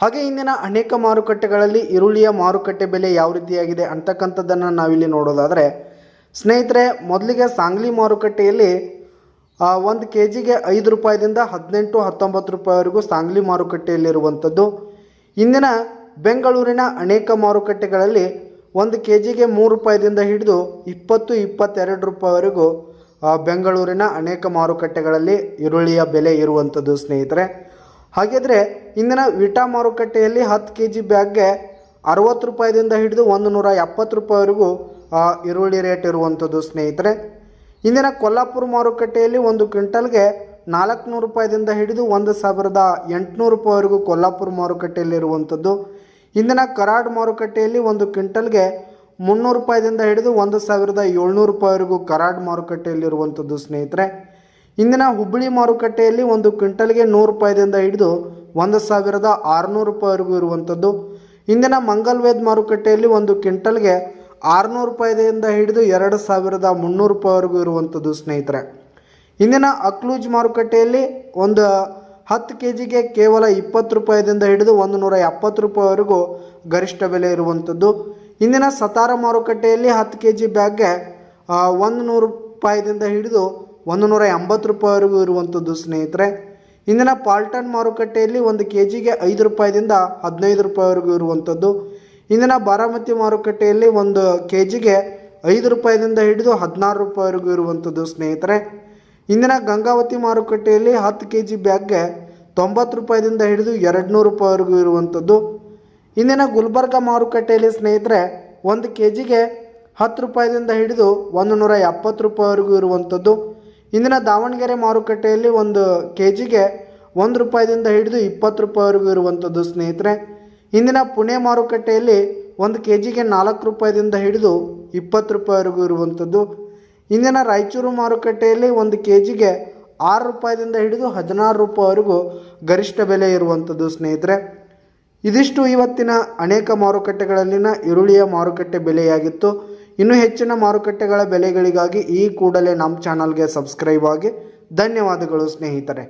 ಹಾಗೆ ಇಂದಿನ ಅನೇಕ ಮಾರುಕಟ್ಟೆಗಳಲ್ಲಿ ಈರುಳ್ಳಿಯ ಮಾರುಕಟ್ಟೆ ಬೆಲೆ ಯಾವ ರೀತಿಯಾಗಿದೆ ಅಂತಕ್ಕಂಥದ್ದನ್ನು ನಾವಿಲ್ಲಿ ನೋಡೋದಾದರೆ, ಸ್ನೇಹಿತರೆ, ಮೊದಲಿಗೆ ಸಾಂಗ್ಲಿ ಮಾರುಕಟ್ಟೆಯಲ್ಲಿ ಒಂದು ಕೆ ಜಿಗೆ ಐದು ರೂಪಾಯಿದಿಂದ ಹದಿನೆಂಟು, ಹತ್ತೊಂಬತ್ತು ರೂಪಾಯಿವರೆಗೂ ಸಾಂಗ್ಲಿ ಮಾರುಕಟ್ಟೆಯಲ್ಲಿರುವಂಥದ್ದು. ಇಂದಿನ ಬೆಂಗಳೂರಿನ ಅನೇಕ ಮಾರುಕಟ್ಟೆಗಳಲ್ಲಿ ಒಂದು ಕೆ ಜಿಗೆ ಮೂರು ರೂಪಾಯಿದಿಂದ ಹಿಡಿದು ಇಪ್ಪತ್ತು, ಇಪ್ಪತ್ತೆರಡು ರೂಪಾಯಿವರೆಗೂ ಬೆಂಗಳೂರಿನ ಅನೇಕ ಮಾರುಕಟ್ಟೆಗಳಲ್ಲಿ ಈರುಳ್ಳಿಯ ಬೆಲೆ ಇರುವಂಥದ್ದು, ಸ್ನೇಹಿತರೆ. ಹಾಗಿದ್ರೆ ಇಂದಿನ ವಿಟಾ ಮಾರುಕಟ್ಟೆಯಲ್ಲಿ ಹತ್ತು ಕೆ ಜಿ ಬ್ಯಾಗ್ಗೆ ಅರವತ್ತು ರೂಪಾಯಿದಿಂದ ಹಿಡಿದು ಒಂದು ನೂರ ಎಪ್ಪತ್ತು ರೂಪಾಯಿವರೆಗೂ ಈರುಳ್ಳಿ ರೇಟ್ ಇರುವಂಥದ್ದು ಸ್ನೇಹಿತರೆ. ಇಂದಿನ ಕೊಲ್ಲಾಪುರ ಮಾರುಕಟ್ಟೆಯಲ್ಲಿ ಒಂದು ಕ್ವಿಂಟಲ್ಗೆ ನಾಲ್ಕುನೂರು ರೂಪಾಯಿದಿಂದ ಹಿಡಿದು ಒಂದು ಸಾವಿರದ ಎಂಟುನೂರು ರೂಪಾಯಿವರೆಗೂ ಕೊಲ್ಲಾಪುರ ಮಾರುಕಟ್ಟೆಯಲ್ಲಿ ಇರುವಂಥದ್ದು. ಇಂದಿನ ಕರಾಡ್ ಮಾರುಕಟ್ಟೆಯಲ್ಲಿ ಒಂದು ಕ್ವಿಂಟಲ್ಗೆ ಮುನ್ನೂರು ರೂಪಾಯಿದಿಂದ ಹಿಡಿದು ಒಂದು ಸಾವಿರದ ಏಳ್ನೂರು ರೂಪಾಯಿವರೆಗೂ ಕರಾಡ್ ಮಾರುಕಟ್ಟೆಯಲ್ಲಿರುವಂಥದ್ದು ಸ್ನೇಹಿತರೆ. ಇಂದಿನ ಹುಬ್ಬಳ್ಳಿ ಮಾರುಕಟ್ಟೆಯಲ್ಲಿ ಒಂದು ಕ್ವಿಂಟಲ್ಗೆ ನೂರು ರೂಪಾಯಿದಿಂದ ಹಿಡಿದು ಒಂದು ಸಾವಿರದ ಆರುನೂರು ರೂಪಾಯಿವರೆಗೂ ಇರುವಂಥದ್ದು ಇಂದಿನ ಮಂಗಲ್ವೇದ್ ಮಾರುಕಟ್ಟೆಯಲ್ಲಿ ಒಂದು ಕ್ವಿಂಟಲ್ಗೆ ಆರುನೂರು ರೂಪಾಯಿದಿಂದ ಹಿಡಿದು ಎರಡು ಸಾವಿರದ ಮುನ್ನೂರು ರೂಪಾಯಿವರೆಗೂ ಇರುವಂಥದ್ದು ಸ್ನೇಹಿತರೆ. ಇಂದಿನ ಅಕ್ಲೂಜ್ ಮಾರುಕಟ್ಟೆಯಲ್ಲಿ ಒಂದು ಹತ್ತು ಕೆ ಜಿಗೆ ಕೇವಲ ಇಪ್ಪತ್ತು ರೂಪಾಯಿದಿಂದ ಹಿಡಿದು ಒಂದು ನೂರ ಎಪ್ಪತ್ತು ರೂಪಾಯಿವರೆಗೂ ಗರಿಷ್ಠ ಬೆಲೆ ಇರುವಂಥದ್ದು ಇಂದಿನ ಸತಾರ ಮಾರುಕಟ್ಟೆಯಲ್ಲಿ ಹತ್ತು ಕೆ ಜಿ ಬ್ಯಾಗ್ಗೆ ಒಂದು ನೂರು ರೂಪಾಯಿದಿಂದ ಹಿಡಿದು ಒಂದು ನೂರ ಎಂಬತ್ತು ರೂಪಾಯಿವರೆಗೂ ಇರುವಂಥದ್ದು ಸ್ನೇಹಿತರೆ. ಇಂದಿನ ಪಾಲ್ಟನ್ ಮಾರುಕಟ್ಟೆಯಲ್ಲಿ ಒಂದು ಕೆ ಜಿಗೆ ಐದು ರೂಪಾಯಿದಿಂದ ಹದಿನೈದು ರೂಪಾಯಿವರೆಗೂ ಇರುವಂಥದ್ದು. ಇಂದಿನ ಬಾರಾಮತಿ ಮಾರುಕಟ್ಟೆಯಲ್ಲಿ ಒಂದು ಕೆ ಜಿಗೆ ಐದು ರೂಪಾಯಿದಿಂದ ಹಿಡಿದು ಹದಿನಾರು ರೂಪಾಯಿವರೆಗೂ ಇರುವಂಥದ್ದು ಸ್ನೇಹಿತರೆ. ಇಂದಿನ ಗಂಗಾವತಿ ಮಾರುಕಟ್ಟೆಯಲ್ಲಿ ಹತ್ತು ಕೆ ಜಿ ಬ್ಯಾಗ್ಗೆ ತೊಂಬತ್ತು ರೂಪಾಯಿದಿಂದ ಹಿಡಿದು ಎರಡು ನೂರು ರೂಪಾಯಿವರೆಗೂ ಇರುವಂಥದ್ದು. ಇಂದಿನ ಗುಲ್ಬರ್ಗ ಮಾರುಕಟ್ಟೆಯಲ್ಲಿ ಸ್ನೇಹಿತರೆ, ಒಂದು ಕೆ ಜಿಗೆ ಹತ್ತು ರೂಪಾಯಿದಿಂದ ಹಿಡಿದು ಒಂದು ನೂರ ಎಪ್ಪತ್ತು ರೂಪಾಯಿವರೆಗೂ ಇರುವಂಥದ್ದು. ಇಂದಿನ ದಾವಣಗೆರೆ ಮಾರುಕಟ್ಟೆಯಲ್ಲಿ ಒಂದು ಕೆ ಜಿಗೆ ಒಂದು ರೂಪಾಯಿದಿಂದ ಹಿಡಿದು ಇಪ್ಪತ್ತು ರೂಪಾಯಿವರೆಗೂ ಇರುವಂಥದ್ದು ಸ್ನೇಹಿತರೆ, ಇಂದಿನ ಪುಣೆ ಮಾರುಕಟ್ಟೆಯಲ್ಲಿ ಒಂದು ಕೆ ಜಿಗೆ ನಾಲ್ಕು ರೂಪಾಯಿದಿಂದ ಹಿಡಿದು ಇಪ್ಪತ್ತು ರೂಪಾಯಿವರೆಗೂ ಇರುವಂಥದ್ದು ಇಂದಿನ ರಾಯಚೂರು ಮಾರುಕಟ್ಟೆಯಲ್ಲಿ ಒಂದು ಕೆ ಜಿಗೆ ಆರು ರೂಪಾಯಿದಿಂದ ಹಿಡಿದು ಹದಿನಾರು ರೂಪಾಯಿವರೆಗೂ ಗರಿಷ್ಠ ಬೆಲೆ ಇರುವಂಥದ್ದು ಸ್ನೇಹಿತರೆ. ಇದಿಷ್ಟು ಇವತ್ತಿನ ಅನೇಕ ಮಾರುಕಟ್ಟೆಗಳಲ್ಲಿನ ಈರುಳ್ಳಿಯ ಮಾರುಕಟ್ಟೆ ಬೆಲೆಯಾಗಿತ್ತು. ಇನ್ನೂ ಹೆಚ್ಚಿನ ಮಾರುಕಟ್ಟೆಗಳ ಬೆಲೆಗಳಿಗಾಗಿ ಈ ಕೂಡಲೇ ನಮ್ಮ ಚಾನಲ್ಗೆ ಸಬ್ಸ್ಕ್ರೈಬ್ ಆಗಿ ಧನ್ಯವಾದಗಳು ಸ್ನೇಹಿತರೆ.